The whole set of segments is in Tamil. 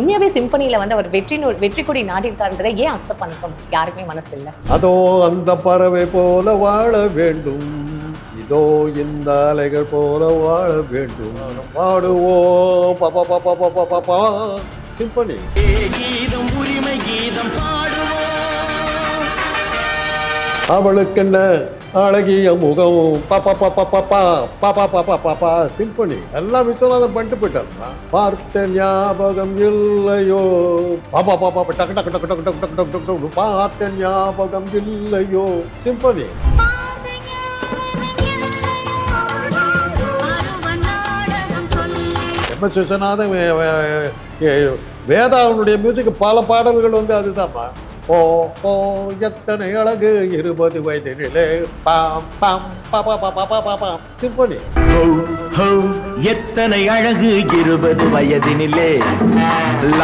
உண்மையாவே சிம்பனியில வந்து அவர் வெற்றி நூ- வெற்றி கொடி நாட்டிருக்காருன்றதை ஏன் அக்செப்ட் பண்ணிக்க யாருக்குமே மனசு இல்ல? அதோ அந்த பறவை போல வாழ வேண்டும். இதோ இந்த அலைகள் போல வாழ வேண்டும். பாடுவோம். சிம்பனி. கீதம் உரிமை கீதம் அவளுக்கென்ன அழகிய முகம் பாப்பா பாப்பா பாப்பா பாப்பா பாப்பா பாப்பா சிம்பனி எல்லாம் விஸ்வநாதம் பண்ணிட்டு போயிட்டாருமா பார்த்த ஞாபகம் இல்லையோ பாப்பா பாப்பா டக்கு டக்கு டக்கு டக்கு டக்கு டக்கு டக்கு டக்கு டக்கு பார்த்த ஞாபகம் இல்லையோ சிம்பனி எம்எஸ் விஸ்வநாதன் வே- வேதாவனுடைய மியூசிக் பல பாடல்கள் வந்து அதுதான்ப்பா ஓ ஓ எத்தனை அழகு இருபது வயதினிலே. பாம் பாம் பாப்பா பாப்பா பாப்பா பாம் சிம்பனி. எத்தனை அழகு இருபது வயதினிலே.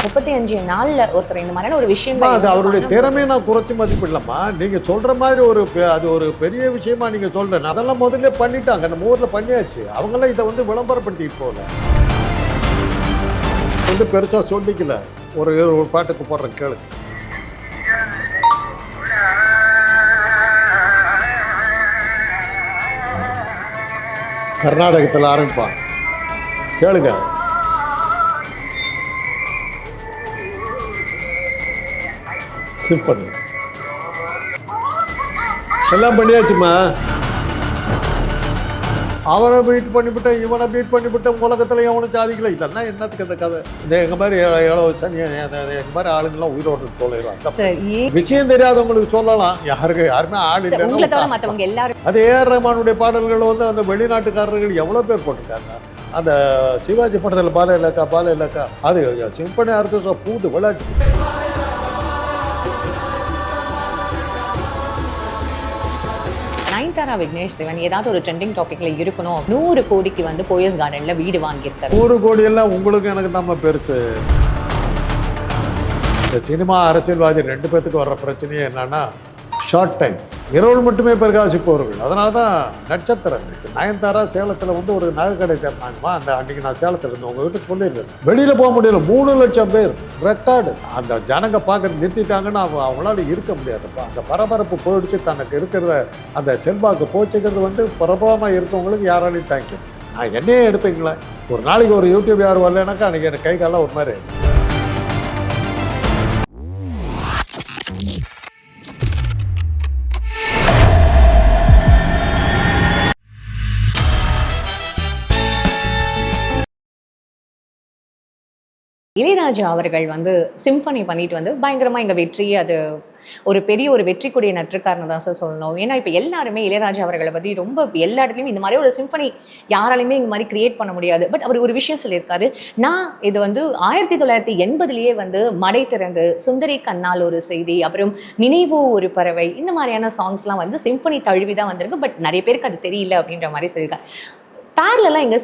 முப்பத்தி அஞ்சு நாள்ல ஒருத்தர் இந்த மாதிரியான ஒரு விஷயங்கள் அது அவருடைய திறமையை நான் குறைச்சி மதிப்பிடலாமா நீங்க சொல்ற மாதிரி ஒரு பெ- அது ஒரு பெரிய விஷயமா நீங்க சொல்றேன். அதெல்லாம் முதல்ல பண்ணிட்டாங்க. நம்ம ஊர்ல பண்ணியாச்சு. அவங்களாம் இதை வந்து விளம்பரப்படுத்திட்டு போகல. வந்து பெருசா சொல்லிக்கல. ஒரு ஒரு பாட்டுக்கு போடுறேன் கேளு கர்நாடகத்தில் ஆரம்பிப்பான் கேளுங்க. சிம்பனி எல்லாம் பண்ணியாச்சுமா? அவனை பீட் பண்ணிவிட்டேன் இவனை பீட் பண்ணிவிட்டேன் உலகத்தில் எவனும் சாதிக்கல இதெல்லாம் என்னத்துக்கு அந்த கதை? இந்த எங்க மாதிரி ஏழோ சனி எங்க மாதிரி ஆளுங்கெல்லாம் உயிரோடு ஏன்? விஷயம் தெரியாதவங்களுக்கு சொல்லலாம். யாருக்கு யாருமே ஆள் எல்லாரும் அது ஏஆர் ரஹ்மானுடைய பாடல்கள் வந்து அந்த வெளிநாட்டுக்காரர்கள் எவ்வளோ பேர் போட்டிருக்காங்க? அந்த சிவாஜி படத்தில் பால இலக்கா பால இலக்கா அது சிம்பனி ஆர்கெஸ்ட்ரா பூந்து விளையாட்டு. நயன்தாரா விக்னேஷ் சிவன் ஏதாவது ஒரு ட்ரெண்டிங் டாபிக்ல இருக்கணும் நூறு கோடிக்கு வந்து போயஸ் கார்டன்ல வீடு வாங்கியிருக்காரு. நூறு கோடி எல்லாம் உங்களுக்கு எனக்கு நம்ம பெருசு. இந்த சினிமா அரசியல்வாதி ரெண்டு பேத்துக்கு வர்ற பிரச்சனையே என்னன்னா ஷார்ட் டைம் இரவு மட்டுமே பிரகாசிப்பவர்கள். அதனால தான் நட்சத்திரம் இருக்கு. நயன்தாரா சேலத்தில் வந்து ஒரு நகை கடை திறந்தாங்கம்மா. அந்த அன்னைக்கு நான் சேலத்தில் இருந்து உங்ககிட்ட சொல்லியிருந்தேன். வெளியில் போக முடியல. மூணு லட்சம் பேர் ரெக்கார்டு அந்த ஜனங்க பார்க்க நிறுத்திட்டாங்கன்னா அவங்க அவங்களால இருக்க முடியாதுப்பா. அந்த பரபரப்பு போயிடுச்சு. தனக்கு இருக்கிறத அந்த செல்வாக்கு போச்சுக்கிறது வந்து பிரபலமாக இருக்கவங்களுக்கு யாராலையும் தேங்க்யூ நான் என்னையே எடுத்துங்களேன் ஒரு நாளைக்கு ஒரு யூடியூப் யார் வரலனாக்கா அன்றைக்கி எனக்கு கை காலம் ஒரு மாதிரி இளையராஜா அவர்கள் வந்து சிம்ஃபனி பண்ணிட்டு வந்து பயங்கரமாக எங்கள் வெற்றி அது ஒரு பெரிய ஒரு வெற்றி கூடிய நற்றுக்காரன் தான் சார் சொல்லணும். ஏன்னா இப்போ எல்லாருமே இளையராஜா அவர்களை பற்றி ரொம்ப எல்லா இடத்துலையும் இந்த மாதிரி ஒரு சிம்ஃபனி யாராலையுமே இந்த மாதிரி கிரியேட் பண்ண முடியாது. பட் அவர் ஒரு விஷயம் சொல்லியிருக்காரு. நான் இது வந்து ஆயிரத்தி தொள்ளாயிரத்தி எண்பதுலேயே வந்து மடை திறந்து சுந்தரி கண்ணால் ஒரு செய்தி அப்புறம் நினைவோ ஒரு பறவை இந்த மாதிரியான சாங்ஸ்லாம் வந்து சிம்ஃபனி தழுவி தான் வந்திருக்கு. பட் நிறைய பேருக்கு அது தெரியல அப்படின்ற மாதிரி சொல்லியிருக்காரு. பேரலாம் இங்கே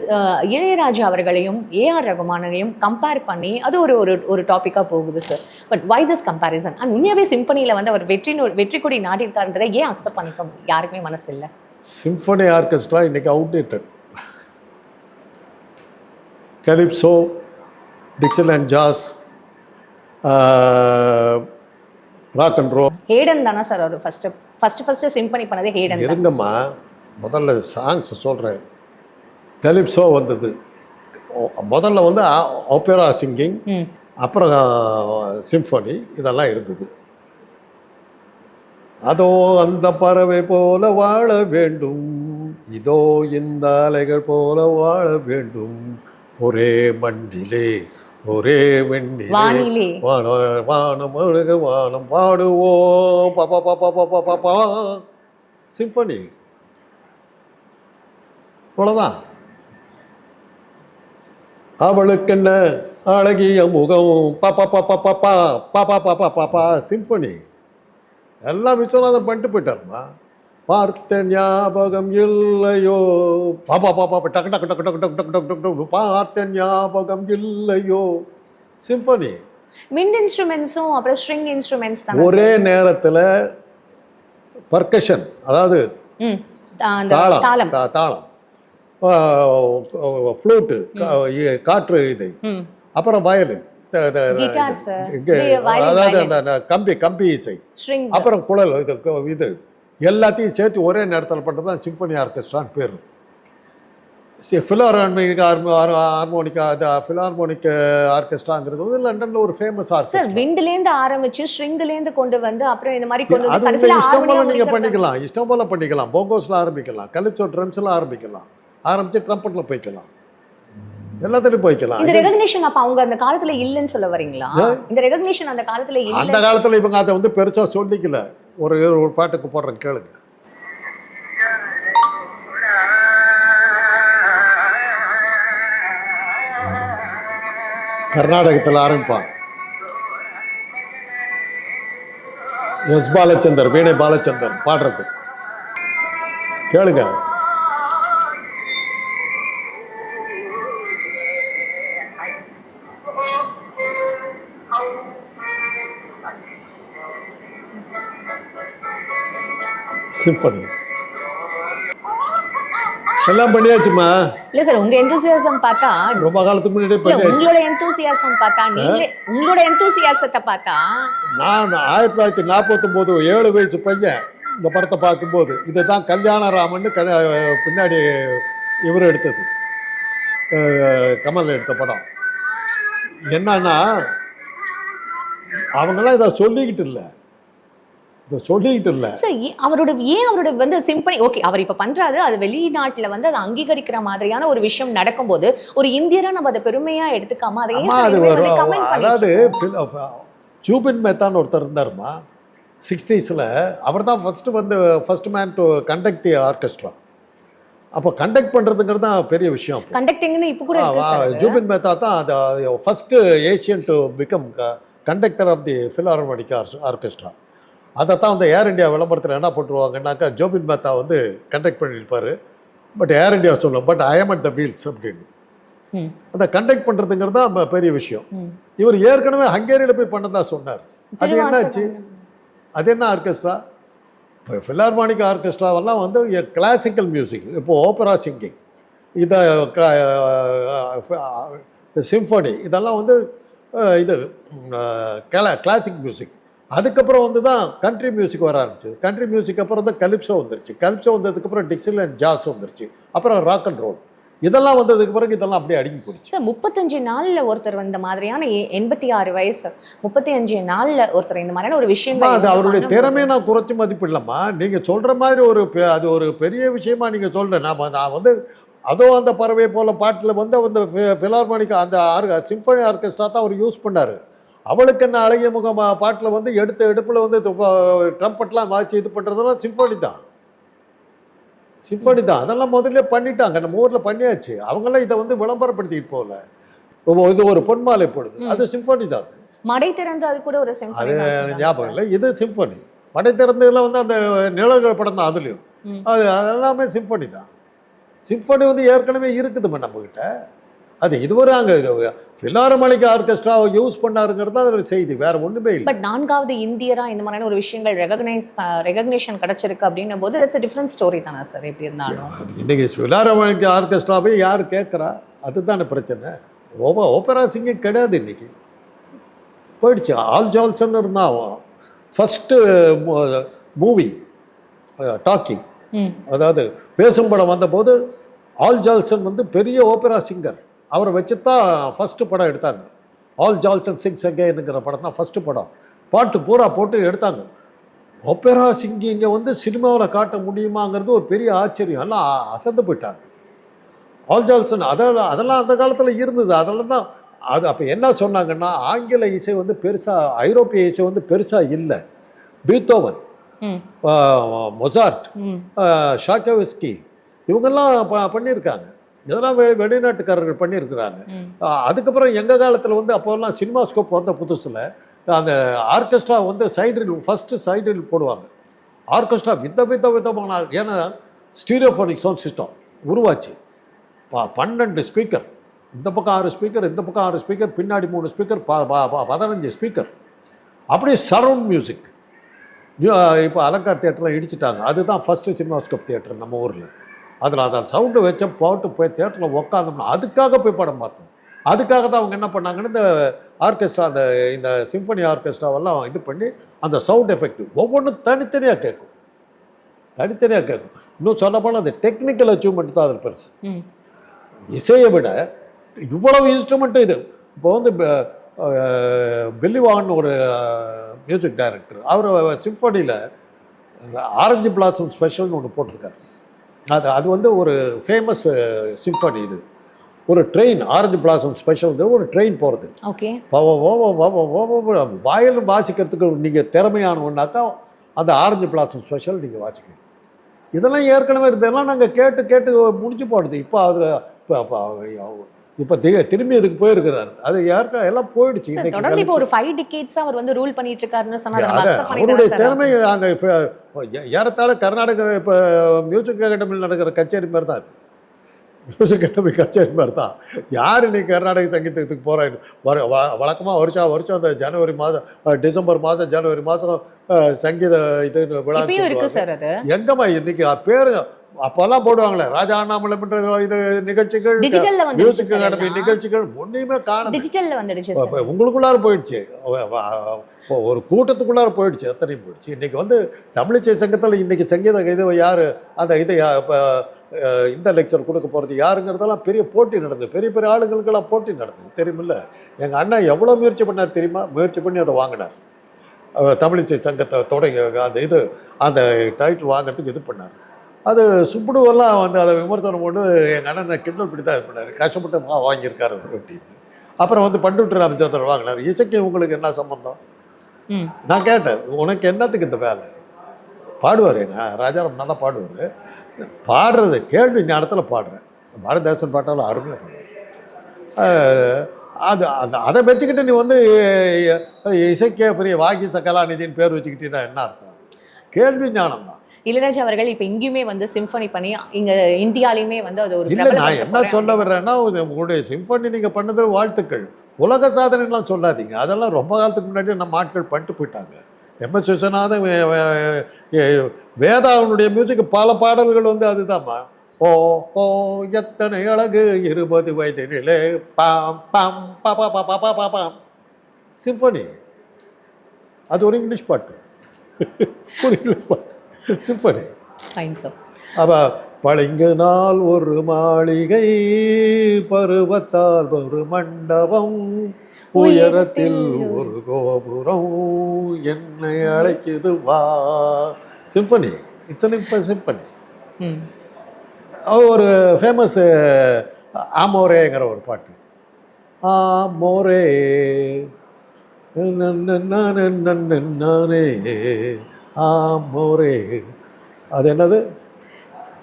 இளையராஜா அவர்களையும் ஏஆர் ரகுமானையும் கம்பேர் பண்ணி அது ஒரு ஒரு ஒரு டாப்பிக்காக போகுது sir but why this comparison and உண்மையாவே சிம்பனியில் வந்து அவர் வெற்றி வெற்றி கொடி நாட்டிருக்காருன்றதை ஏன் அக்செப்ட் பண்ணிக்க யாருக்குமே மனசு இல்லை? சிம்பனி ஆர்கெஸ்ட்ரா இன்னைக்கு outdated calypso Dixon and jazz rock and roll Haydn தானே சார் அவர் ஃபர்ஸ்ட் ஃபர்ஸ்ட் ஃபர்ஸ்ட் சிம்பனி பண்ணதே ஹேடன் இருங்கம்மா. முதல்ல சாங்ஸ் சொல்கிறேன் கலிப்சோ வந்தது. முதல்ல வந்து ஒப்பேரா சிங்கிங் அப்புறம் சிம்ஃபனி இதெல்லாம் இருந்தது. அதோ அந்த பறவை போல வாழ வேண்டும். இதோ இந்த அலைகள் போல வாழ வேண்டும். ஒரே மண்ணிலே ஒரே வெண்ணிலே. வான வானம் அழகு வானம் பாடுவோம் பாப்பா பாப்பா பாப்பா பாப்பா சிம்பனி அவ்வளோதான் அவளுக்கென்ன அழகிய முகம் பாப்பா பாப்பா பாப்பா பாப்பா பாப்பா பாப்பா சிம்பனி எல்லாம் விஸ்வநாதன் பண்ணிட்டு போயிட்டாருமா பார்த்த ஞாபகம் இல்லையோ பாப்பா பாப்பா டக்கு டக்கு டக்கு டக்கு டக்கு டக்கு டக்கு டக்கு பார்த்த ஞாபகம் இல்லையோ சிம்பனி விண்ட் இன்ஸ்ட்ருமெண்ட்ஸும் அப்புறம் ஸ்ட்ரிங் இன்ஸ்ட்ருமெண்ட்ஸ் தான் ஒரே நேரத்தில் பர்கஷன் அதாவது தாளம் தாளம் ஃப்ளூட்டு காற்று இது. அப்புறம் வயலின். அதாவது. அந்த கம்பி கம்பி இசை. அப்புறம் குழல் இது இது. எல்லாத்தையும் சேர்த்து ஒரே நேரத்தில் பண்ணுறது தான் சிம்பனி ஆர்கெஸ்ட்ரான்னு பேர் ஃபிலார்மோனிக் ஹார்மோனிக்கா அது ஃபிலார்மோனிக் ஆர்கெஸ்ட்ராங்கிறது வந்து லண்டனில் ஒரு ஃபேமஸ் சார் ஆர்கெஸ்ட்ரா விண்ட்ல இருந்து ஆரம்பிச்சு ஸ்ட்ரிங்ல இருந்து கொண்டு வந்து அப்புறம் இந்த மாதிரி கொண்டு அது இஷ்டம் போல நீங்கள். பண்ணிக்கலாம். இஷ்டம் போல பண்ணிக்கலாம். போங்கோஸில் ஆரம்பிக்கலாம். கலிப்சோ ட்ரம்ஸில் ஆரம்பிக்கலாம். ஆரம்பித்து ட்ரம்பட்டில் போய்க்கலாம். எல்லாத்துலையும் போய்க்கலாம். இந்த ரெகக்னிஷன் அப்ப அவங்க அந்த காலத்துல இல்லைன்னு சொல்ல வரீங்களா? இந்த ரெகக்னிஷன் அந்த காலத்துல அந்த இல்ல காலத்தில் இவங்க அதை வந்து பெருசாக சொல்லிக்கல. ஒரு ஒரு பாட்டுக்கு போடுறேன் கேளுங்க. கர்நாடகத்தில் ஆரம்பிப்பான் எஸ் பாலச்சந்தர் வீணை பாலச்சந்தர் பாடுறது. கேளுங்க. சிம்பனி எல்லாம் பண்ணியாச்சுமா? இல்ல சார் உங்க எந்தூசியாசம் பார்த்தா ரொம்ப காலத்துக்கு முன்னாடியே இல்ல பண்ணியாச்சு. உங்களோட எந்தூசியாசம் பார்த்தா நீங்களே உங்களோட எந்தூசியாசத்தை பார்த்தா நான் ஆயிரத்தி தொள்ளாயிரத்தி நாற்பத்தொம்போது ஏழு வயசு பையன் இந்த படத்தை பார்க்கும்போது இதுதான் கல்யாணராமன்னு க பின்னாடி இவர் எடுத்தது. கமல் எடுத்த படம். என்னன்னா அவங்களாம் இதை சொல்லிக்கிட்டு இல்லை. இதை சொல்லிக்கிட்டு இல்லை சார் அவரோட ஏன் அவரோட வந்து சிம்பனி ஓகே அவர் இப்ப பண்றாரு அது வெளிநாட்டுல வந்து அதை அங்கீகரிக்கிற மாதிரியான ஒரு விஷயம் நடக்கும்போது ஒரு இந்தியரா நம்ம அதை பெருமையா எடுத்துக்காம அதை அது வரும் அதாவது? ஜூபின் மேத்தான்னு ஒருத்தர் இருந்தாருமா சிக்ஸ்டீஸில் அவர் தான் ஃபஸ்ட்டு வந்து first man to conduct the orchestra அப்போ கண்டக்ட் பண்ணுறதுங்கிறது தான் பெரிய விஷயம். கண்டக்டிங்னு இப்ப கூட. ஜூபின் மேத்தா தான் அது first Asian to become conductor of the philharmonic orchestra அதை தான் வந்து ஏர் இந்தியா விளம்பரத்தில் என்ன போட்டுருவாங்கன்னாக்கா ஜோபின் மேத்தா வந்து கண்டக்ட் பண்ணியிருப்பார். பட் ஏர் இந்தியா சொல்லும் but I am at the wheels அப்படின்னு. அதை கண்டக்ட் பண்ணுறதுங்கிறது தான் பெரிய விஷயம். இவர் ஏற்கனவே ஹங்கேரியில் போய் பண்ணதா சொன்னார். அது என்னாச்சு. அது என்ன ஆர்கெஸ்ட்ரா? இப்போ ஃபிலார்மானிக் ஆர்கெஸ்ட்ராவெல்லாம் வந்து கிளாசிக்கல் மியூசிக் இப்போ ஓப்பரா சிங்கிங் இதை சிம்ஃபனி இதெல்லாம் வந்து இது கிளா கிளாசிக் மியூசிக் அதுக்கப்புறம் வந்து தான் கண்ட்ரி மியூசிக் வர ஆரம்பிச்சு கண்ட்ரி மியூசிக் அப்புறம் தான் கலிப்ஸோ வந்துருச்சு. கலிப்ஸோ வந்ததுக்கப்புறம் டிக்ஸில் அண்ட் ஜாஸ் வந்துருச்சு. அப்புறம் ராக் அண்ட் ரோல் இதெல்லாம் வந்ததுக்கு பிறகு இதெல்லாம் அப்படியே அடுக்கி போயிடுச்சு. சார் முப்பத்தஞ்சு நாள்ல ஒருத்தர் இந்த மாதிரியான எண்பத்தி ஆறு வயசு. முப்பத்தி அஞ்சு நாள்ல ஒருத்தர் இந்த மாதிரியான ஒரு விஷயங்கள் அது அவருடைய திறமையை நான் குறைச்சி மதிப்பிடலாமா நீங்கள் சொல்கிற மாதிரி ஒரு அது ஒரு பெரிய விஷயமா நீங்கள் சொல்கிறேன் நான் நான் வந்து அதோ அந்த பறவை போல பாட்டில் வந்து அந்த ஃபிலார்மானிக் அந்த ஆர் சிம்பனி ஆர்கெஸ்ட்ரா தான் அவர் யூஸ் பண்ணார். அவளுக்கு என்ன அழகிய முகம்? பாட்டில் வந்து எடுத்த எடுப்பில் வந்து ட்ரம்பட்லாம் வாய்ச்சி இது பண்ணுறதெல்லாம் சிம்பனி தான். சிம்பனி தான். அதெல்லாம் முதல்ல பண்ணிட்டாங்க. நம்ம ஊரில் பண்ணியாச்சு. அவங்களாம் இதை வந்து விளம்பரப்படுத்திட்டு போகல. இது ஒரு பொன்மாலை போடுது. அது சிம்பனி தான். மடை திறந்து அது கூட ஒரு அது ஞாபகம். இல்லை. இது சிம்பனி படை திறந்ததுல வந்து அந்த நிழல்கள் படம் தான் அதுலேயும். அது எல்லாமே சிம்பனி தான். சிம்பனி வந்து ஏற்கனவே இருக்குதுமா நம்மக்கிட்ட அது இதுவரை அங்கே ஃபிலாரமணிக் ஆர்கெஸ்ட்ராவை யூஸ் பண்ணாருங்கிறது தான் அதோட செய்தி. வேற ஒன்றுமே இல்லை. பட் நான்காவது இந்தியரா இந்த மாதிரியான ஒரு விஷயங்கள் ரெகக்னைஸ் ரெகக்னேஷன் கிடைச்சிருக்கு அப்படின்னும் போது இட்ஸ் டிஃப்ரெண்ட் ஸ்டோரி தானே சார் எப்படி இருந்தாலும். இன்னைக்கு ஃபிலாரமணிக் ஆர்கெஸ்ட்ராவே யார் கேட்குறா? அதுதானே பிரச்சனை. ஓபா ஓப்பரா சிங்கிங் கிடையாது இன்னைக்கு. போயிடுச்சு. ஆல் ஜால்சன் இருந்தான் அவன். ஃபஸ்ட்டு மூவி டாக்கிங் அதாவது பேசும் படம் வந்தபோது ஆல் ஜால்சன் வந்து பெரிய ஓபரா சிங்கர். அவரை வச்சு தான் ஃபஸ்ட்டு படம் எடுத்தாங்க. ஆல் ஜால்சன் சிங்ஸ் அகேனுங்கிற படம் தான் ஃபஸ்ட்டு படம். பாட்டு பூரா போட்டு எடுத்தாங்க. ஓப்பரா சிங்கிங்கை வந்து சினிமாவில் காட்ட முடியுமாங்கிறது ஒரு பெரிய ஆச்சரியம். எல்லாம் அசந்து போயிட்டாங்க. ஆல் ஜால்சன் அதெல்லாம் அதெல்லாம் அந்த காலத்தில் இருந்தது. அதெல்லாம் தான் அது அப்போ என்ன சொன்னாங்கன்னா ஆங்கில இசை வந்து பெருசாக ஐரோப்பிய இசை வந்து பெருசாக இல்லை. பீத்தோவன் மொசார்ட் ஷாக்கோவிஸ்கி இவங்கெல்லாம் ப பண்ணியிருக்காங்க. இதெல்லாம் வெ வெளிநாட்டுக்காரர்கள் பண்ணியிருக்கிறாங்க. அதுக்கப்புறம் எங்கள் காலத்தில் வந்து அப்போல்லாம் சினிமா ஸ்கோப் வந்த புதுசில் அந்த ஆர்கெஸ்ட்ரா வந்து சைடில் ஃபஸ்ட்டு சைடில் போடுவாங்க. ஆர்கெஸ்ட்ரா வித வித விதமான ஏன்னா ஸ்டீரியோஃபோனிக் சவுண்ட் சிஸ்டம் உருவாச்சு. ப பன்னெண்டு ஸ்பீக்கர். இந்த பக்கம் ஆறு ஸ்பீக்கர் இந்த பக்கம் ஆறு ஸ்பீக்கர் பின்னாடி மூணு ஸ்பீக்கர் ப பதினஞ்சு ஸ்பீக்கர். அப்படியே சரவுண்ட் மியூசிக். இப்போ அலங்கார் தியேட்டரில் இடிச்சிட்டாங்க. அதுதான் ஃபஸ்ட்டு சினிமாஸ்கோப் தியேட்டர் நம்ம ஊரில். அதில் அதை சவுண்டு வச்ச போட்டு போய் தியேட்டரில் உக்காந்தோம்னா அதுக்காக போய் படம் பார்த்தோம். அதுக்காக தான் அவங்க என்ன பண்ணாங்கன்னு இந்த ஆர்கெஸ்ட்ரா அந்த இந்த சிம்பனி ஆர்கெஸ்ட்ராவெல்லாம் இது பண்ணி அந்த சவுண்ட் எஃபெக்ட் ஒவ்வொன்றும் தனித்தனியாக கேட்கும். தனித்தனியாக கேட்கும். இன்னும் சொல்லப்போனால் அந்த டெக்னிக்கல் அச்சீவ்மெண்ட் தான் அதில் பெருசு. இசையை விட இவ்வளவு இன்ஸ்ட்ருமெண்ட் இது. இப்போ வந்து ப- அஹ், பில்லி வாகன் ஒரு மியூசிக் டைரக்டர் அவர் சிம்ஃபனியில் ஆரஞ்சு பிளாசம் ஸ்பெஷல்னு ஒன்று போட்டிருக்காரு. அது அது வந்து ஒரு ஃபேமஸ் சிம்ஃபனி இது. ஒரு ட்ரெயின் ஆரஞ்சு பிளாசம் ஸ்பெஷல் ஒரு ட்ரெயின் போகிறது ஓகே. வாயிலும் வாசிக்கிறதுக்கு நீங்கள் திறமையானவனாக்கா அந்த ஆரஞ்சு பிளாசம் ஸ்பெஷல் நீங்கள் வாசிக்கணும். இதெல்லாம் ஏற்கனவே இதெல்லாம் நாங்கள் கேட்டு கேட்டு முடிஞ்சு போடுது இப்போ அது இப்போ இப்போ திரும்பி இதுக்கு போயிருக்கிறாரு. அது யாருக்கா? எல்லாம் போயிடுச்சு தொடர்ந்து இப்போ ஒரு ஃபைவ் டிகேட்ஸ் அவர் வந்து ரூல் பண்ணிட்டு இருக்காருன்னு சொன்னா அதை நம்ம அது அக்செப்ட் பண்ணி அவருடைய திறமை ஏ- ஏறத்தாழ கர்நாடக இப்போ மியூசிக் அகாடமியில் நடக்கிற கச்சேரி மாதிரி தான் அது. மியூசிக் கச்சேரி மாதிரி தான் யார் இன்னைக்கு கர்நாடக சங்கீதத்துக்கு போகிறாங்க வர வழக்கமாக வருஷம் வருஷம் அந்த ஜனவரி மாதம் டிசம்பர் மாதம் ஜனவரி மாதம் சங்கீத இது விழா எங்கம்மா இன்னைக்கு? பேர் அப்போல்லாம் போடுவாங்களே ராஜா அண்ணாமலை பண்ற இது நிகழ்ச்சிகள் மியூசிக் எல்லாம். நிகழ்ச்சிகள் ஒன்றையுமே காணும் உங்களுக்குள்ளார போயிடுச்சு. ஒரு கூட்டத்துக்குள்ளார போயிடுச்சு எத்தனையும் போயிடுச்சு. இன்னைக்கு வந்து தமிழிசை சங்கத்தில் இன்னைக்கு சங்கீத இது யார்? அந்த இதை இந்த லெக்சர் கொடுக்க போகிறது யாருங்கிறதெல்லாம் பெரிய போட்டி நடந்தது. பெரிய பெரிய ஆளுங்களுக்கெல்லாம் போட்டி நடந்தது. தெரியுமில்ல? எங்கள் அண்ணன் எவ்வளோ முயற்சி பண்ணார் தெரியுமா? முயற்சி பண்ணி அதை வாங்கினார். தமிழிசை சங்கத்தை தொடங்கி அந்த இது அந்த டைட்டில் வாங்குறதுக்கு இது பண்ணார். அது சுப்புடுவெல்லாம் வந்து அதை விமர்சனம் போட்டு எங்கள் அண்ணனை கிண்டல் பண்ணி தான் இது பண்ணார். கஷ்டப்பட்டு வாங்கியிருக்காரு அவர் அப்படின்னு. அப்புறம் வந்து பண்டுட்டு ராமச்சந்திரன் வாங்கினார். இசைக்கு உங்களுக்கு என்ன சம்பந்தம்? ம். நான் கேட்டேன். உனக்கு என்னத்துக்கு இந்த வேலை? பாடுவார் எங்க ராஜாராம் நல்லா பாடுவார். பாடுறது கேள்வி ஞானத்தில் பாடுறேன். பாரதிதாசன் பாட்டாலும் அருமையாக அஹ், அது அந்த அதை வச்சுக்கிட்டு நீ வந்து இசைக்கே பெரிய வாகி கலாநிதின்னு பேர் வச்சுக்கிட்டீங்கன்னா என்ன அர்த்தம்? கேள்வி ஞானம் தான். இளையராஜா அவர்கள் இப்ப இங்கேயுமே வந்து சிம்பனி பண்ணி இங்க இந்தியாலயுமே வந்து அது ஒரு இல்லை நான் என்ன சொல்ல வர்றேன்னா ஒரு உங்களுடைய சிம்பனி நீங்கள் பண்ணது வாழ்த்துக்கள். உலக சாதனைலாம் சொல்லாதீங்க. அதெல்லாம் ரொம்ப காலத்துக்கு முன்னாடி நம்ம ஆட்கள் பண்ணிட்டு போயிட்டாங்க. எம்எஸ் விஸ்வநாதன் வேதாவனுடைய மியூசிக் பல பாடல்கள் வந்து அதுதாம்மா. ஓ ஓ எத்தனை அழகு இருபது வயதினிலே பாம் பாம் பா பா பா பா பா பாம். சிம்பனி அது ஒரு இங்கிலீஷ் பாட்டு. ஒரு இங்கிலீஷ் பாட்டு. சிம்பனி ஃபைன் சார் அவ பளிங்கு நாள் ஒரு மாளிகை பருவத்தால் ஒரு மண்டபம் உயரத்தில் ஒரு கோபுரம் என்னை அழைக்குது வா. சிம்பனி இட்ஸ் சிம்பனி ம். ஒரு ஃபேமஸ் ஆமோரேங்கிற ஒரு பாட்டு. ஆமோரே நானே. ஆமோரே. அது என்னது?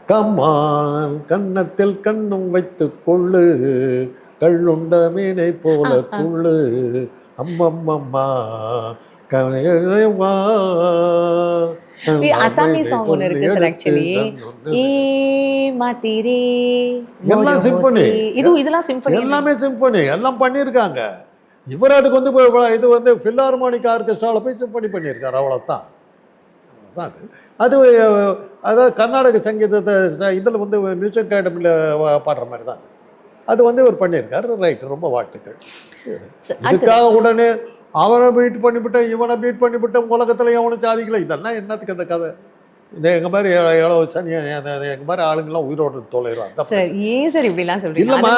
கம்மான் கன்னத்தில் கண்ணும் வைத்து கொள்ளு. கள்ளுண்ட மீனை போல. கொள்ளு. அம்மம்மம்மா கவலையம்மா. அசாமி இருக்கு actually. ஏ மாத்திரே. எல்லாம் symphony. இது இதெல்லாம் சிம்பனி எல்லாமே சிம்பனி எல்லாம் பண்ணியிருக்காங்க. இவர் அதுக்கு வந்து இது வந்து ஃபில்லார்மானிக் ஆர்கெஸ்ட்ராவில் போய் சிம்பனி பண்ணியிருக்காரு. அவ்வளோதான் அது. அதாவது கர்நாடக சங்கீதத்தை இதில் வந்து மியூசிக் அகாடமியில் பாடுற மாதிரி தான் அது வந்து இவர் பண்ணியிருக்காரு. ரைட் ரொம்ப வாழ்த்துக்கள். இதுக்காக உடனே அவனை பீட் பண்ணிவிட்டேன் இவனை பீட் பண்ணிவிட்டேன் உலகத்தில் எவனும் சாதிக்கல. இதெல்லாம் என்னத்துக்கு அந்த கதை? இந்த எங்கள் மாதிரி எவ்வளோ சனி எங்கள் மாதிரி ஆளுங்கெல்லாம் உயிரோடு சார் ஏன் சார் சொல்றீங்க? இல்லம்மா,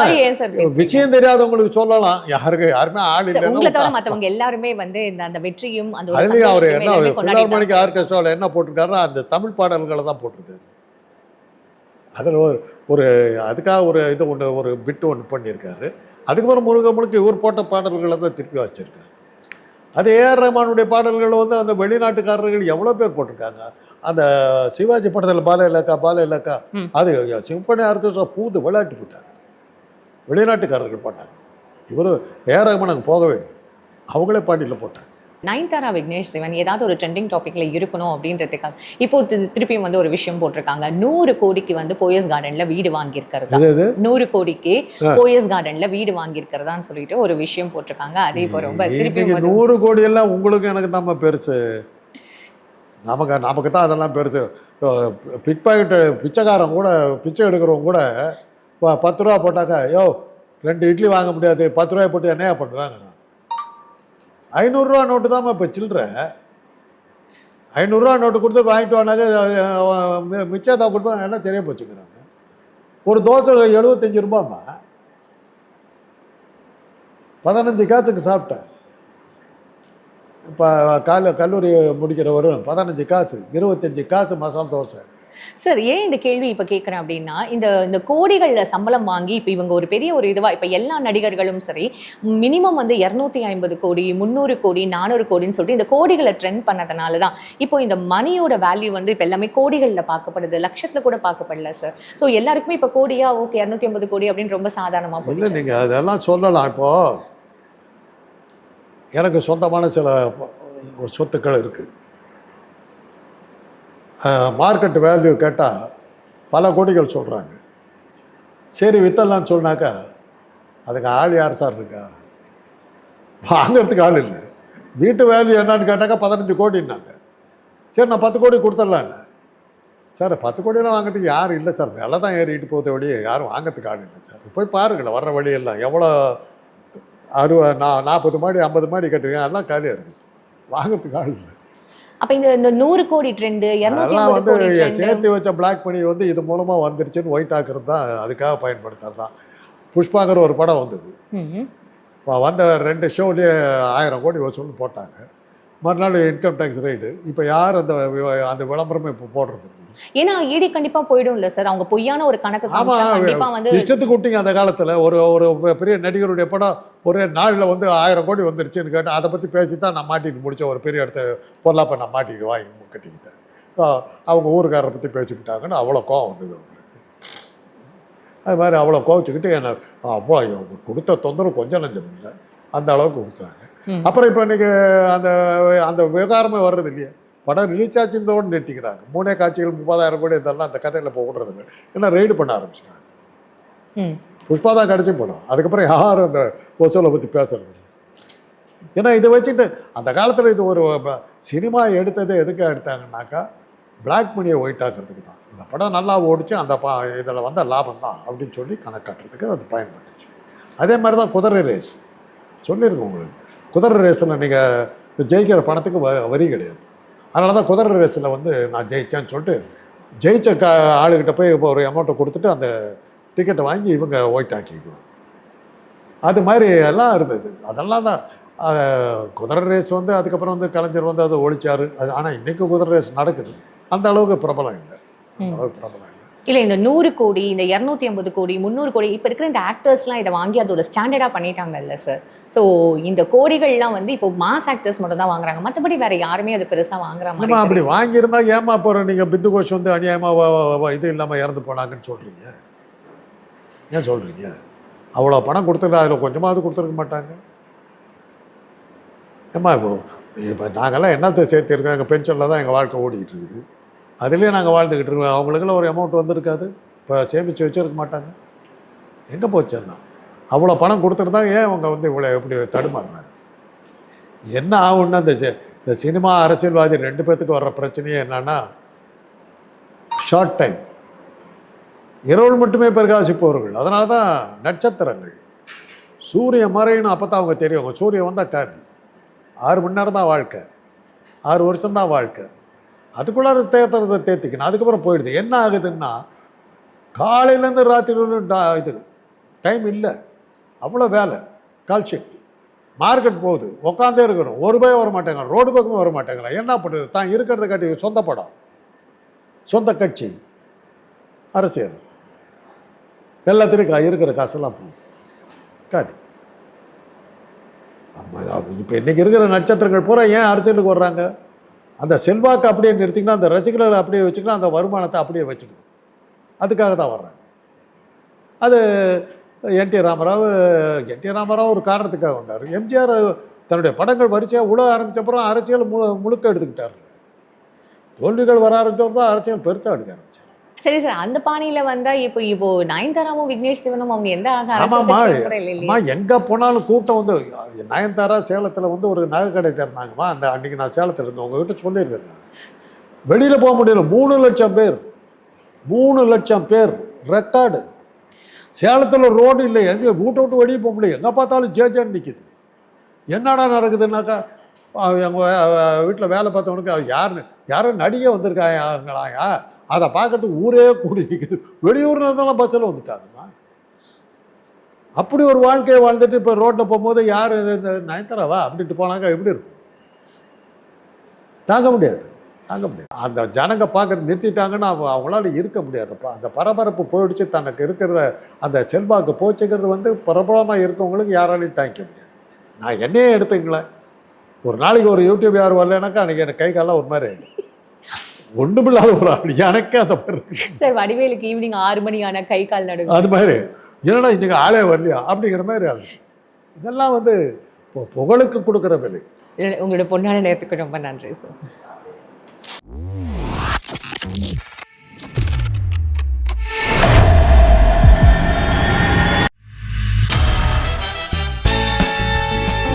விஷயம் தெரியாதவங்களுக்கு சொல்லலாம். யாருக்கு யாருமே ஆள் சார், உங்களை தவிர இல்லைன்னா மத்தவங்க எல்லாருமே வந்து இந்த அந்த வெற்றியும் அந்த அவர் என்ன தான் ஆர்கெஸ்ட்ராவில் என்ன போட்டிருக்காருன்னா அந்த தமிழ் பாடல்களை தான் போட்டிருக்காரு. அதில் ஒரு ஒரு அதுக்காக ஒரு இது ஒன்று ஒரு பிட்டு ஒன்று பண்ணியிருக்காரு. அதுக்கப்புறம் முழுக்க முழுக்க இவர் போட்ட பாடல்களை தான் திருப்பி வச்சிருக்காரு. அது ஏஆர் ரஹ்மானுடைய பாடல்கள் வந்து அந்த வெளிநாட்டுக்காரர்கள் எவ்வளோ பேர் போட்டிருக்காங்க? அந்த சிவாஜி படத்தில் பால இலக்கா பால இலக்கா. அது சிம்பனி ஆர்கெஸ்ட்ரா பூந்து விளையாட்டு போட்டாங்க. வெளிநாட்டுக்காரர்கள் போட்டாங்க. இவர் ஏஆர் ரஹ்மான் அங்கே போகவே இல்லை. அவங்களே பாட்டியில் போட்டாங்க. நயன்தாரா விக்னேஷ் சிவன் ஏதாவது ஒரு ட்ரெண்டிங் டாபிக்ல இருக்கணும் அப்படின்றதுக்காக இப்போ திருப்பியும் வந்து ஒரு விஷயம் போட்டிருக்காங்க. நூறு கோடிக்கு வந்து போயஸ் கார்டன்ல வீடு வாங்கியிருக்கிறதா? நூறு கோடிக்கு போயஸ் கார்டன்ல வீடு வாங்கியிருக்கிறதான்னு சொல்லிட்டு ஒரு விஷயம் போட்டிருக்காங்க. அதே இப்போ ரொம்ப திருப்பியும் வந்து நூறு கோடி எல்லாம் உங்களுக்கு எனக்கு தான் பெருசு. நமக்கு நமக்கு தான் அதெல்லாம் பெருசு. பிக் பாக்கெட்டு பிச்சைக்காரன் கூட பிச்சை எடுக்கிறவங்க கூட பத்து ரூபா போட்டாக்கா யோ ரெண்டு இட்லி வாங்க முடியாது பத்து ரூபாய் போட்டு என்னையா பண்ணுவாங்கிறான்? ஐநூறுரூவா நோட்டு தான் இப்போ சில்லற. ஐநூறுரூவா நோட்டு கொடுத்து வாங்கிட்டு வானாக்க மிச்சத்தை கொடுப்பா என்ன தெரிய போச்சுக்கிறாங்க ஒரு தோசை எழுபத்தஞ்சு ரூபாம்மா. பதினஞ்சு காசுக்கு சாப்பிட்டேன். இப்போ கால கல்லூரி முடிக்கிற ஒரு பதினஞ்சு காசு இருபத்தஞ்சி காசு மசால் தோசை. சார் ஏன் இந்த கேள்வி இப்போ கேட்குறேன் அப்படின்னா இந்த இந்த கோடிகளில் சம்பளம் வாங்கி இப்போ இவங்க ஒரு பெரிய ஒரு இதுவா இப்போ எல்லா நடிகர்களும் சரி மினிமம் வந்து இரநூத்தி ஐம்பது கோடி முந்நூறு கோடி நானூறு கோடின்னு சொல்லிட்டு இந்த கோடிகளை ட்ரெண்ட் பண்ணதுனால தான் இப்போ இந்த மணியோட வேல்யூ வந்து இப்போ எல்லாமே கோடிகளில் பார்க்கப்படுது லட்சத்தில் கூட பார்க்கப்படல சார் ஸோ எல்லாருக்குமே இப்போ கோடியா ஓகே இரநூத்தி ஐம்பது கோடி அப்படின்னு ரொம்ப சாதாரணமாக போயிடுச்சு நீங்கள் அதெல்லாம் சொல்லலாம். இப்போது எனக்கு சொந்தமான சில சொத்துக்கள் இருக்குது மார்க்கெட் வேல்யூ கேட்டால் பல கோடிகள் சொல்கிறாங்க சரி வித்தரலான்னு சொன்னாக்கா அதுக்கு ஆள் யார் சார் இருக்கா? வாங்கிறதுக்கு ஆள் இல்லை. வீட்டு வேல்யூ என்னன்னு கேட்டாக்கா பதினஞ்சு கோடின்னாங்க. சரி நான் பத்து கோடி கொடுத்துடலான்னு சார் பத்து கோடியெல்லாம் வாங்குறதுக்கு யாரும் இல்லை சார் விலை தான் ஏறிட்டு போகிற வழியே யாரும் வாங்கிறதுக்கு ஆள் இல்லை சார் போய் பாருங்களேன் வர்ற வழியெல்லாம். எவ்வளோ அறுபது நா நாற்பது மாடி ஐம்பது மாடி கட்டுருக்கேன். அதெல்லாம் காலியாக இருக்குது வாங்குறதுக்கு ஆள் இல்லை. அப்போ இந்த இந்த நூறு கோடி ட்ரெண்டு இரநூத்தி சேர்த்து வச்ச பிளாக் மணி வந்து இது மூலமாக வந்துருச்சுன்னு ஒயிட் ஆக்குறது தான் அதுக்காக பயன்படுத்துறது தான். புஷ்பாங்கிற ஒரு படம் வந்தது. வந்த ரெண்டு ஷோலேயே ஆயிரம் கோடி வசூல்னு போட்டாங்க. மறுநாள் இன்கம் டேக்ஸ் ரைடு இப்போ யார் அந்த அந்த விளம்பரமே இப்போ போடுறது. ஏன்னா ஈடி கண்டிப்பா போயிடும் இல்ல சார். அவங்க பொய்யான ஒரு கணக்கு கண்டிப்பா வந்து இஷ்டத்துக்கு விட்டீங்க அந்த காலத்தில். ஒரு ஒரு பெரிய நடிகருடைய படம் ஒரே நாளில் வந்து ஆயிரம் கோடி வந்துருச்சுன்னு கேட்டேன் அதை பற்றி பேசி தான் நான் மாட்டிட்டு முடிச்ச ஒரு பெரிய இடத்த பொருளாப்ப நான் மாட்டிட்டு வாங்கி கட்டிக்கிட்டேன் அவங்க ஊருக்காரரை பற்றி பேசிக்கிட்டாங்கன்னு அவ்வளோ கோவம் வந்தது அவங்களுக்கு. அது மாதிரி அவ்வளோ கோவச்சுக்கிட்டு என்னை அவ்வளோ கொடுத்த தொந்தரவு கொஞ்சம் நஞ்சம் இல்லை. அந்த அளவுக்கு கொடுத்தாங்க. அப்புறம் இப்போ இன்னைக்கு அந்த அந்த விவகாரமே வர்றது இல்லையா. படம் ரிலீஸ் ஆச்சுன்றதோடு நிறுத்திக்கிறாங்க. மூணே காட்சிகள் முப்பதாயிரம் கோடி இதெல்லாம் அந்த கதையில் போகிறது இல்லை. ஏன்னா ரெய்டு பண்ண ஆரம்பிச்சிட்டாங்க. புஷ்பா தான் கடைசி படம். அதுக்கப்புறம் யாரும் அந்த வசூலை பற்றி பேசுறது இல்லை. ஏன்னா இதை வச்சுட்டு அந்த காலத்தில் இது ஒரு சினிமா எடுத்தது எதுக்கு எடுத்தாங்கன்னாக்கா பிளாக் மணியை ஒயிட் ஆக்குறதுக்கு தான். இந்த படம் நல்லா ஓடிச்சு அந்த பா இதில் வந்த லாபம் தான் அப்படின்னு சொல்லி கணக்காட்டுறதுக்கு அது பயன்பட்டுச்சு. அதே மாதிரி தான் குதிரை ரேஸ் சொல்லியிருக்கோம் உங்களுக்கு. குதிரை ரேஸில் நீங்கள் ஜெயிக்கிற பணத்துக்கு வ வரி கிடையாது. அதனால தான் குதிரை ரேஸில் வந்து நான் ஜெயிச்சேன்னு சொல்லிட்டு ஜெயிச்ச க ஆளுகிட்ட போய் இப்போ ஒரு அமௌண்ட்டை கொடுத்துட்டு அந்த டிக்கெட்டை வாங்கி இவங்க ஒயிட் ஆக்கிக்குவோம் அது மாதிரி எல்லாம் இருந்தது. அதெல்லாம் தான் குதிரை ரேஸ் வந்து அதுக்கப்புறம் வந்து கலைஞர் வந்து அதை ஒழிச்சாரு. அது ஆனால் இன்னைக்கு குதிரை ரேஸ் நடக்குது. அந்த அளவுக்கு பிரபலம் இல்லை. அந்த அளவுக்கு பிரபலம் இல்லை இந்த நூறு கோடி இந்த இரநூத்தி ஐம்பது கோடி முந்நூறு கோடி இப்ப இருக்கிற இந்த ஆக்டர்ஸ்லாம் இதை வாங்கி அது ஒரு ஸ்டாண்டர்டா பண்ணிட்டாங்கல்ல சார் ஸோ இந்த கோடிகள்லாம் வந்து இப்போ மாஸ் ஆக்டர்ஸ் மட்டும் தான் வாங்குறாங்க. மத்தபடி வேற யாருமே அது பெருசா வாங்குற நம்ம மாதிரி அப்படி. வாங்கியிருந்தா ஏமா போகிறோம் நீங்கள் பிந்து கோஷ் வந்து அநியாயமாக இது இல்லாமல் இறந்து போனாங்கன்னு சொல்கிறீங்க ஏன் சொல்கிறீங்க அவ்வளோ பணம் கொடுத்துருந்தா அதில் கொஞ்சமாவது கொடுத்துருக்க மாட்டாங்க. ஏம்மா இப்போ இப்போ நாங்கள்லாம் என்னத்தை சேர்த்திருக்கோம் எங்கள் பென்ஷனில் தான் எங்கள் வாழ்க்கை ஓடிக்கிட்டு இருக்குது. அதுலேயே நாங்கள் வாழ்ந்துக்கிட்டு இருக்கோம். அவங்களுக்குள்ள ஒரு அமௌண்ட் வந்திருக்காது. இப்போ சேமித்து வச்சிருக்க மாட்டாங்க. எங்கே போச்சுன்னா அவ்வளோ பணம் கொடுத்துருந்தா ஏன் அவங்க வந்து இவ்வளோ எப்படி தடுமாறுறாங்க என்ன ஆகும்னா இந்த சி- இந்த சினிமா அரசியல்வாதி ரெண்டு பேர்த்துக்கு வர்ற பிரச்சனையே என்னன்னா ஷார்ட் டைம் இரவு மட்டுமே பிரகாசிப்பவர்கள். அதனால தான் நட்சத்திரங்கள். சூரியன் மறையணும் அப்போ தான் அவங்க தெரியும். சூரியன் வந்தால் காப்பி ஆறு மணி நேரம் தான் வாழ்க்கை. ஆறு வருஷம்தான் வாழ்க்கை. அதுக்குள்ளார தேத்துறதை தேத்திக்கணும். அதுக்கப்புறம் போயிடுது. என்ன ஆகுதுன்னா காலையிலேருந்து ராத்திரி இது டைம் இல்லை. அவ்வளோ வேலை. கால் ஷிஃப்ட் மார்க்கெட் போகுது. உட்காந்தே இருக்கிறோம் ஒரு ரூபாய் வர மாட்டேங்கிறான் ரோடு பக்கமும் வர மாட்டேங்கிறான் என்ன பண்ணுறது தான் இருக்கிறத காட்டி சொந்த படம். சொந்த கட்சி. அரசியல். எல்லாத்துலேயும் கா- இருக்கிற காசெல்லாம் போகும். காட்டி. இப்போ இன்றைக்கி இருக்கிற நட்சத்திரங்கள் பூரா ஏன் அரசியலுக்கு வர்றாங்க? அந்த செல்வாக்கு அப்படியே நிறுத்திங்கன்னா அந்த ரசிகர்களை அப்படியே வச்சுக்கணும் அந்த வருமானத்தை அப்படியே வச்சுக்கணும். அதுக்காக தான் வர்றேன் அது என்டி ராமராவ் என்டி ராமராவ் ஒரு காரணத்துக்காக வந்தார். எம்ஜிஆர் தன்னுடைய படங்கள் வரிசையாக உழ ஆரம்பித்தப்புறம் அரசியல் மு முழுக்க எடுத்துக்கிட்டார். தோல்விகள் வர ஆரம்பிச்சப்பறம் தான் அரசியல் பெருசாக எடுக்க ஆரம்பித்தார் சரி சார். அந்த பாணியில வந்தா இப்போ இப்போ நயன்தாராவும் விக்னேஷ் சிவனும் அவங்க எந்த இல்லையா? எங்கே போனாலும் கூட்டம் வந்து நயன்தாரா சேலத்தில் வந்து ஒரு நகை கடை திறந்தாங்கம்மா. அந்த அன்றைக்கி நான் சேலத்தில் இருந்தேன். உங்ககிட்ட சொல்லியிருக்கேன். வெளியில் போக முடியல. மூணு லட்சம் பேர். மூணு லட்சம் பேர். ரெக்கார்டு. சேலத்தில் ரோடு இல்லை. எங்கே வீட்டை விட்டு வெளியே போக முடியும் எங்கே பார்த்தாலும் ஜேஜேன்னு நிற்கிது என்னடா நடக்குதுன்னாக்கா எங்கள் வீட்டில் வேலை பார்த்தவனுக்கு யாருன்னு யாரும் நடிகை வந்திருக்காங்களாயா அதை பார்க்கறதுக்கு ஊரே கூடி நிற்குது வெளியூர்ல இருந்தாலும் பஸ்ஸில் வந்துட்டாங்கம்மா. அப்படி ஒரு வாழ்க்கையை வாழ்ந்துட்டு இப்போ ரோட்டில் போகும்போது யார் இந்த நயன்தாராவா? அப்படின்ட்டு போனாங்க எப்படி இருக்கும்? தாங்க முடியாது. தாங்க முடியாது. அந்த ஜனங்க பார்க்கறது நிறுத்திட்டாங்கன்னா அவங்க அவங்களால இருக்க முடியாதுப்பா. அந்த பரபரப்பு போயிடுச்சு. தனக்கு இருக்கிறத அந்த செல்வாக்கு போச்சுங்கிறது வந்து பிரபலமாக இருக்கவங்களுக்கு யாராலையும் தாங்கிக்க முடியாது. நான் என்னையே எடுத்துங்களேன் ஒரு நாளைக்கு ஒரு யூடியூப் யார் வரலனாக்கா அன்றைக்கி எனக்கு கை காலெல்லாம் ஒரு மாதிரி ஆகிடும் ஒன்றுமில்லாத ஒரு ஆள். எனக்கே அந்த மாதிரி இருக்கு. சார் வடிவேலுக்கு ஈவினிங் ஆறு மணி ஆன கை கால் நடுங்க. அது மாதிரி. என்னடா இன்னைக்கு ஆளே வரலையா? அப்படிங்கிற மாதிரி ஆகுது இதெல்லாம் வந்து புகழுக்கு கொடுக்குற விலை. உங்களோட பொண்ணான நேரத்துக்கு ரொம்ப நன்றி சார்.